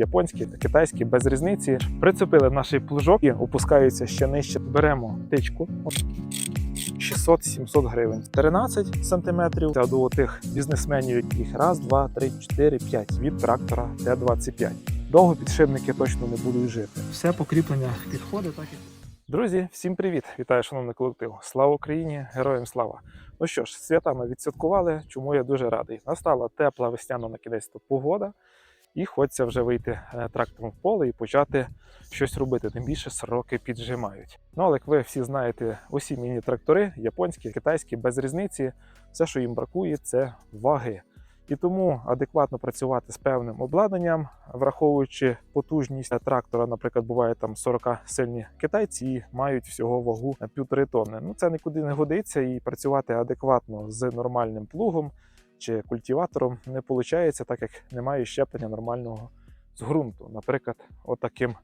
японські та китайські, без різниці. Прицепили наш плужок і опускаються ще нижче. Беремо тичку. 600-700 гривень. 13 сантиметрів. Це до тих бізнесменів, яких раз, два, три, чотири, п'ять від трактора Т-25. Довго підшипники точно не будуть жити. Все по кріпленнях підходить, так і. Друзі, всім привіт! Вітаю, шановний колектив! Слава Україні! Героям слава! Ну що ж, свята ми відсвяткували, чому я дуже радий. Настала тепла весняна на кінець погода, і хочеться вже вийти е, трактором в поле і почати щось робити. Тим більше сроки піджимають. Ну але як ви всі знаєте, усі міні-трактори, японські, китайські, без різниці, все, що їм бракує, це ваги. І тому адекватно працювати з певним обладнанням, враховуючи потужність трактора, наприклад, буває там 40 сильні китайці і мають всього вагу на півтори тонни. Ну це нікуди не годиться, і працювати адекватно з нормальним плугом чи культиватором не виходить, так як немає щеплення нормального з ґрунту, наприклад, отаким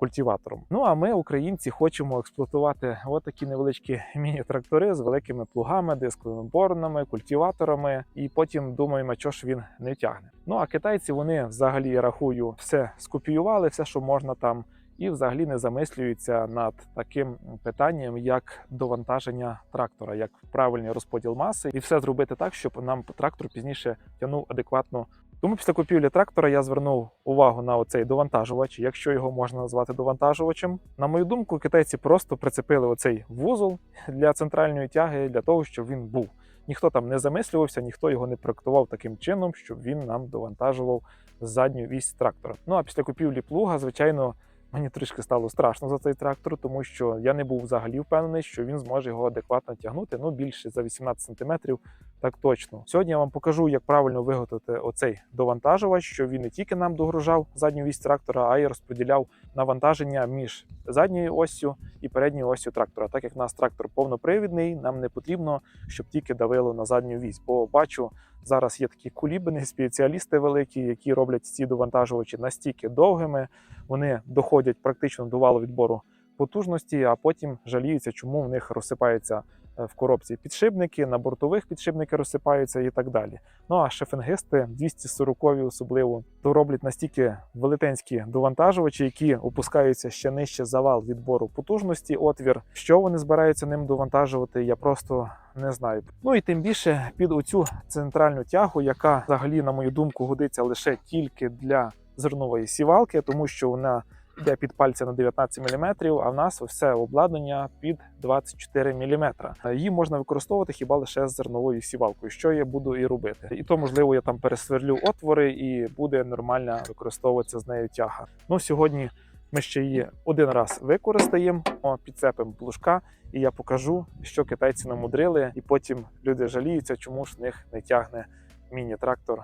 культиватором. Ну а ми, українці, хочемо експлуатувати отакі невеличкі міні-трактори з великими плугами, дисковими боронами, культиваторами, і потім думаємо, що ж він не тягне. Ну а китайці вони взагалі я рахую все скопіювали, все, що можна там. І взагалі не замислюються над таким питанням, як довантаження трактора, як правильний розподіл маси, і все зробити так, щоб нам трактор пізніше тягнув адекватно тому після купівлі трактора я звернув увагу на оцей довантажувач, якщо його можна назвати довантажувачем. На мою думку, китайці просто прицепили оцей вузол для центральної тяги для того, щоб він був. Ніхто там не замислювався, ніхто його не проектував таким чином, щоб він нам довантажував задню вісь трактора. Ну а після купівлі плуга, звичайно. Мені трішки стало страшно за цей трактор, тому що я не був взагалі впевнений, що він зможе його адекватно тягнути. Ну більше за 18 сантиметрів, так точно. Сьогодні я вам покажу, як правильно виготовити оцей довантажувач, щоб він не тільки нам догружав задню вісь трактора, а й розподіляв навантаження між задньою оссю і передньою оссю трактора. Так як у нас трактор повнопривідний, нам не потрібно, щоб тільки давило на задню вісь. Бо бачу, зараз є такі кулібини, спеціалісти великі, які роблять ці довантажувачі настільки довгими. Вони доходять практично до валу відбору потужності, а потім жаліються, чому в них розсипаються е, в коробці підшипники, на бортових підшипники розсипаються і так далі. Ну а шефенгисти 240 особливо то роблять настільки велетенські довантажувачі, які опускаються ще нижче за вал відбору потужності. Отвір, що вони збираються ним довантажувати, я просто не знаю. Ну і тим більше під оцю центральну тягу, яка взагалі, на мою думку, годиться лише тільки для зернової сівалки, тому що вона йде під пальця на 19 мм, а в нас все обладнання під 24 мм. Її можна використовувати хіба лише з зерновою сівалкою, що я буду і робити. І то, можливо, я там пересверлю отвори і буде нормально використовуватися з нею тяга. Ну сьогодні. Ми ще її один раз використаємо, підцепимо плужка, і я покажу, що китайці намудрили, і потім люди жаліються, чому ж в них не тягне міні-трактор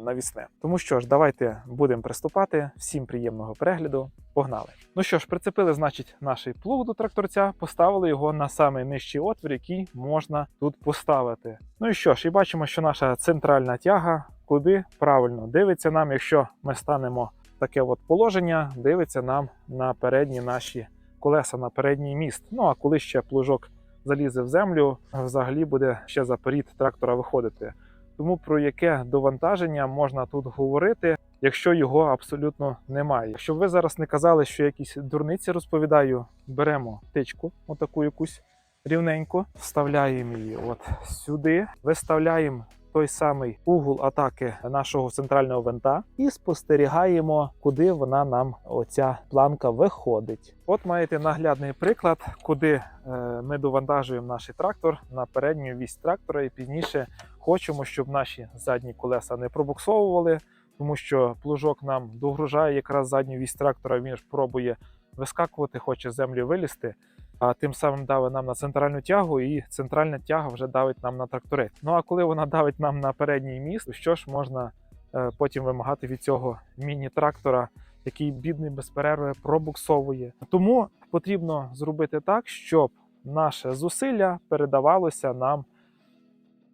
навісне. Тому що ж, давайте будемо приступати. Всім приємного перегляду. Погнали! Ну що ж, прицепили, значить, наш плуг до тракторця, поставили його на самий нижчий отвір, який можна тут поставити. Ну і що ж, і бачимо, що наша центральна тяга куди правильно дивиться нам, якщо ми станемо таке от положення, дивиться нам на передні наші колеса, на передній міст. Ну а коли ще плужок залізе в землю, взагалі буде ще заперед трактора виходити. Тому про яке довантаження можна тут говорити, якщо його абсолютно немає. Щоб ви зараз не казали, що якісь дурниці розповідаю, беремо тичку, отаку якусь рівненьку, вставляємо її от сюди, виставляємо той самий угол атаки нашого центрального винта і спостерігаємо, куди вона нам оця планка виходить. От маєте наглядний приклад, куди е, ми довантажуємо наш трактор на передню вісь трактора, і пізніше хочемо, щоб наші задні колеса не пробуксовували, тому що плужок нам догружає якраз задню вісь трактора. Він ж пробує вискакувати, хоче з землі вилізти а тим самим давить нам на центральну тягу, і центральна тяга вже давить нам на трактори. Ну а коли вона давить нам на передній міст, що ж можна е, потім вимагати від цього міні-трактора, який бідний без перерви пробуксовує. Тому потрібно зробити так, щоб наше зусилля передавалося нам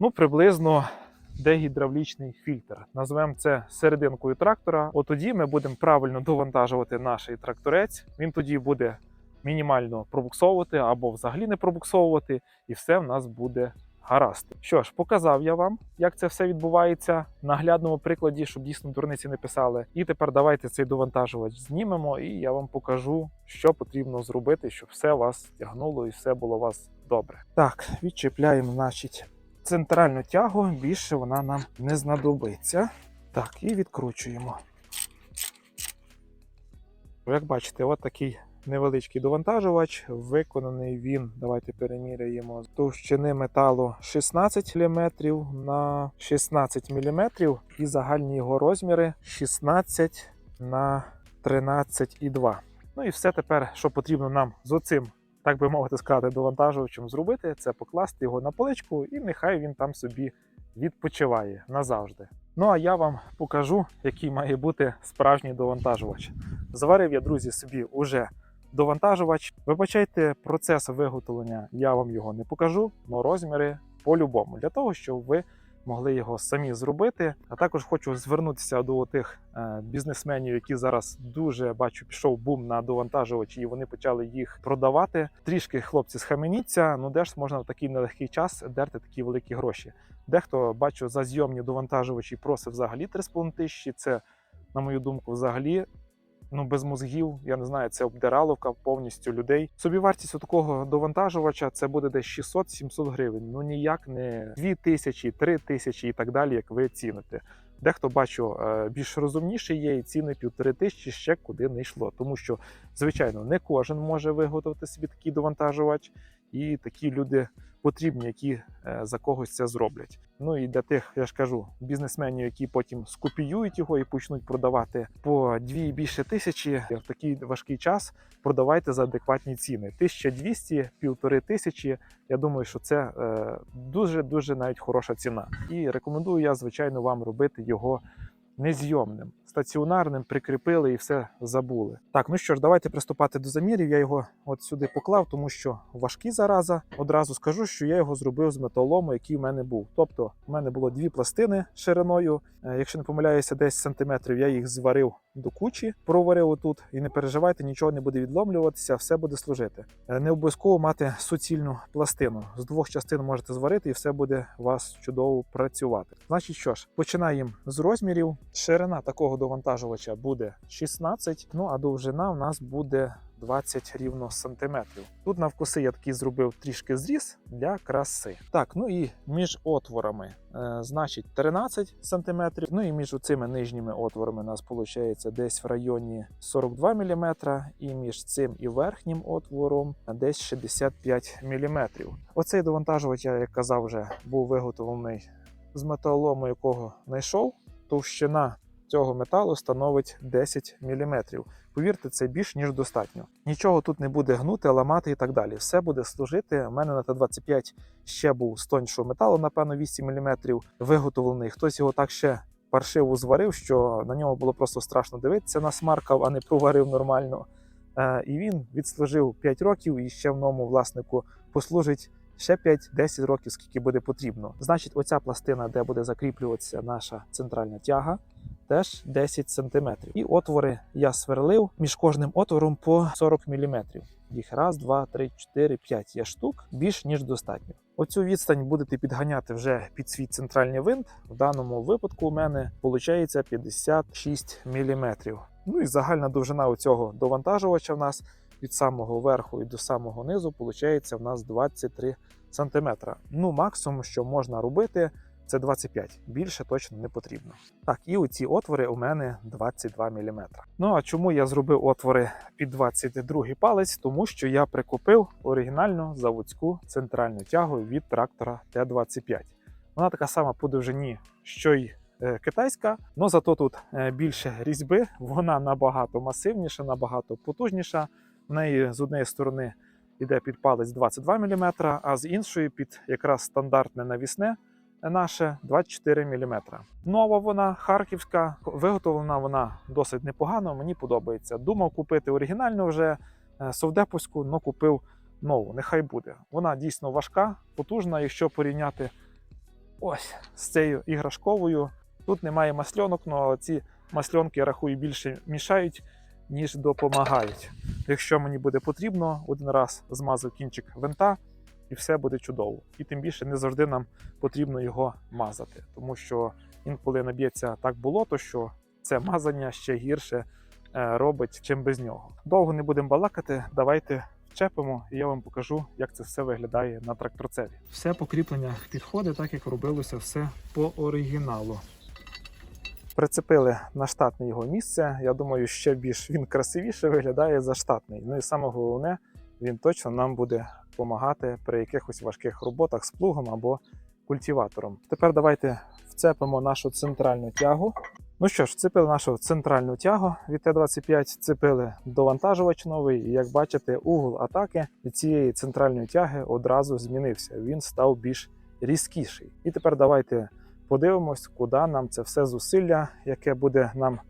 ну, приблизно. Де гідравлічний фільтр. Назвемо це серединкою трактора. От тоді ми будемо правильно довантажувати наш тракторець. Він тоді буде мінімально пробуксовувати або взагалі не пробуксовувати, і все в нас буде гаразд. Що ж, показав я вам, як це все відбувається на наглядному прикладі, щоб дійсно дурниці не писали. І тепер давайте цей довантажувач знімемо, і я вам покажу, що потрібно зробити, щоб все вас тягнуло і все було у вас добре. Так, відчіпляємо, значить, центральну тягу. Більше вона нам не знадобиться. Так, і відкручуємо. Як бачите, от такий невеличкий довантажувач. Виконаний він, давайте переміряємо, з товщини металу 16 мм на 16 мм і загальні його розміри 16 на 13,2. Ну і все тепер, що потрібно нам з оцим, так би мовити сказати, довантажувачем зробити, це покласти його на поличку, і нехай він там собі відпочиває назавжди. Ну а я вам покажу, який має бути справжній довантажувач. Заварив я, друзі, собі уже довантажувач. Вибачайте, процес виготовлення я вам його не покажу, але розміри по-любому, для того, щоб ви могли його самі зробити. А також хочу звернутися до тих е, бізнесменів, які зараз дуже бачу, пішов бум на довантажувачі, і вони почали їх продавати. Трішки хлопці схаменіться. Ну де ж можна в такий нелегкий час дерти такі великі гроші. Дехто бачу за зйомні довантажувачі просить взагалі 3,5 тисячі. Це, на мою думку, взагалі. Ну, без мозгів, я не знаю, це обдираловка повністю людей. Собівартість у такого довантажувача це буде десь 600-700 гривень. Ну ніяк не 2 тисячі, 3 тисячі і так далі, як ви ціните. Дехто бачу е, більш розумніший є і ціни півтори тисячі ще куди не йшло. Тому що, звичайно, не кожен може виготовити собі такий довантажувач, і такі люди потрібні, які е, за когось це зроблять. Ну і для тих, я ж кажу, бізнесменів, які потім скопіюють його і почнуть продавати по дві і більше тисячі в такий важкий час. Продавайте за адекватні ціни. 1200, півтори тисячі. Я думаю, що це дуже дуже навіть хороша ціна. І рекомендую я, звичайно, вам робити його незйомним, стаціонарним, прикріпили і все забули. Так, ну що ж, давайте приступати до замірів. Я його от сюди поклав, тому що важкі зараза. Одразу скажу, що я його зробив з металолому, який в мене був. Тобто, в мене було дві пластини шириною. Е, Якщо не помиляюся, 10 сантиметрів, я їх зварив до кучі, проварив отут. І не переживайте, нічого не буде відломлюватися, все буде служити. Е, Не обов'язково мати суцільну пластину. З двох частин можете зварити, і все буде у вас чудово працювати. Значить, що ж, починаємо з розмірів. Ширина такого довантажувача буде 16, ну а довжина в нас буде 20 рівно сантиметрів. Тут навкуси я такий зробив трішки зріз для краси. Так, ну і між отворами, е, значить, 13 сантиметрів. Ну і між цими нижніми отворами у нас виходить десь в районі 42 мм, і між цим і верхнім отвором десь 65 мм. Оцей довантажувач, я як казав, вже був виготовлений з металолому, якого знайшов. Товщина цього металу становить 10 мм. Повірте, це більш ніж достатньо. Нічого тут не буде гнути, ламати і так далі. Все буде служити. У мене на Т-25 ще був з тоншого металу, напевно, 8 мм виготовлений. Хтось його так ще паршиво зварив, що на нього було просто страшно дивитися, насмаркав, а не проварив нормально. Е, І він відслужив 5 років і ще в новому власнику послужить ще 5-10 років, скільки буде потрібно. Значить, оця пластина, де буде закріплюватися наша центральна тяга, теж 10 см. І отвори я сверлив між кожним отвором по 40 мм. Їх раз, два, три, чотири, п'ять є штук, більш ніж достатньо. Оцю відстань будете підганяти вже під свій центральний винт. В даному випадку у мене виходить 56 мм. Ну і загальна довжина у цього довантажувача в нас від самого верху і до самого низу виходить в нас 23 см. Ну, максимум, що можна робити, це 25. Більше точно не потрібно. Так, і оці отвори у мене 22 мм. Ну а чому я зробив отвори під 22 палець? Тому що я прикупив оригінальну заводську центральну тягу від трактора Т-25. Вона така сама по довжині, що й е, китайська, але зато тут е, більше різьби, вона набагато масивніша, набагато потужніша. В неї з однієї сторони йде під палець 22 мм, а з іншої під якраз стандартне навісне наше 24 мм. Нова вона харківська, виготовлена вона досить непогано, мені подобається. Думав купити оригінальну вже е, совдеповську, але купив нову. Нехай буде. Вона дійсно важка, потужна, якщо порівняти ось з цією іграшковою. Тут немає масльонок, але ці масльонки, я рахую, більше мішають, ніж допомагають. Якщо мені буде потрібно, один раз змазав кінчик винта і все буде чудово. І тим більше не завжди нам потрібно його мазати, тому що інколи наб'ється так болото, що це мазання ще гірше е, робить, чим без нього. Довго не будемо балакати. Давайте вчепимо, і я вам покажу, як це все виглядає на тракторцеві. Все покріплення підходить, так як робилося все по оригіналу. Прицепили на штатне його місце. Я думаю, ще більш він красивіше виглядає за штатний. Ну і саме головне, він точно нам буде допомагати при якихось важких роботах з плугом або культиватором. Тепер давайте вцепимо нашу центральну тягу. Ну що ж, вцепили нашу центральну тягу від Т-25, вцепили довантажувач новий, і як бачите, угол атаки від цієї центральної тяги одразу змінився. Він став більш різкіший. І тепер давайте подивимось, куди нам це все зусилля, яке буде нам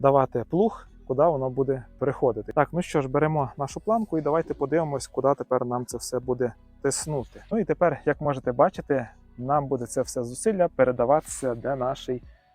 давати плуг, куди воно буде переходити. Так, ну що ж, беремо нашу планку і давайте подивимось, куди тепер нам це все буде тиснути. Ну і тепер, як можете бачити, нам буде це все зусилля передаватися, де наш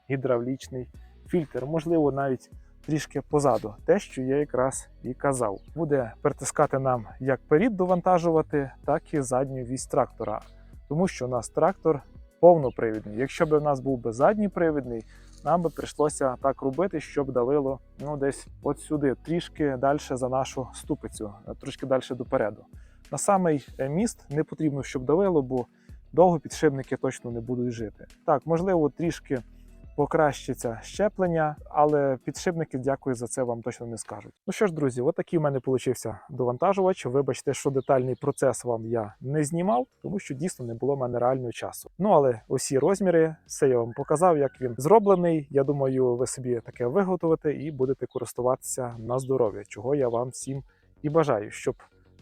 гідравлічний фільтр, можливо, навіть трішки позаду, те, що я якраз і казав, буде притискати нам як перід довантажувати, так і задню вісь трактора, тому що у нас трактор повнопривідний. Якщо б у нас був би задній привідний, нам би прийшлося так робити, щоб давило ну десь от сюди, трішки далі за нашу ступицю, трошки далі допереду. На самий е, міст не потрібно, щоб давило, бо довго підшипники точно не будуть жити. Так, можливо, трішки покращиться щеплення, але підшипники, дякую за це, вам точно не скажуть. Ну що ж, друзі, отакий в мене получився довантажувач. Вибачте, що детальний процес вам я не знімав, тому що дійсно не було в мене реального часу. Ну але усі розміри, все я вам показав, як він зроблений. Я думаю, ви собі таке виготовите і будете користуватися на здоров'я, чого я вам всім і бажаю, щоб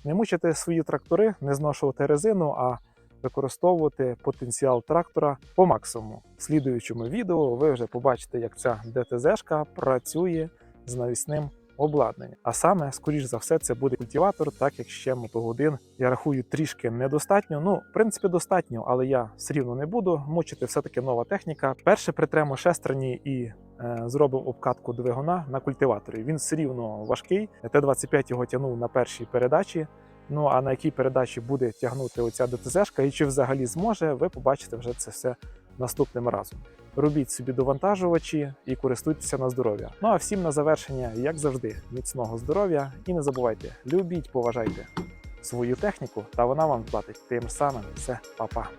не мучити свої трактори, не зношувати резину, а використовувати потенціал трактора по максимуму. В слідуючому відео ви вже побачите, як ця ДТЗ-шка працює з навісним обладнанням. А саме, скоріш за все, це буде культиватор, так як ще мотогодин я рахую трішки недостатньо. Ну, в принципі, достатньо, але я все рівно не буду мучити. Все таки нова техніка. Перше притремо шестерні і е, зробив обкатку двигуна на культиваторі. Він все рівно важкий. Т-25 його тягнув на першій передачі. Ну а на якій передачі буде тягнути оця ДТЗ-шка і чи взагалі зможе, ви побачите вже це все наступним разом. Робіть собі довантажувачі і користуйтеся на здоров'я. Ну а всім на завершення, як завжди, міцного здоров'я і не забувайте, любіть, поважайте свою техніку, та вона вам платить тим самим. Все, па-па.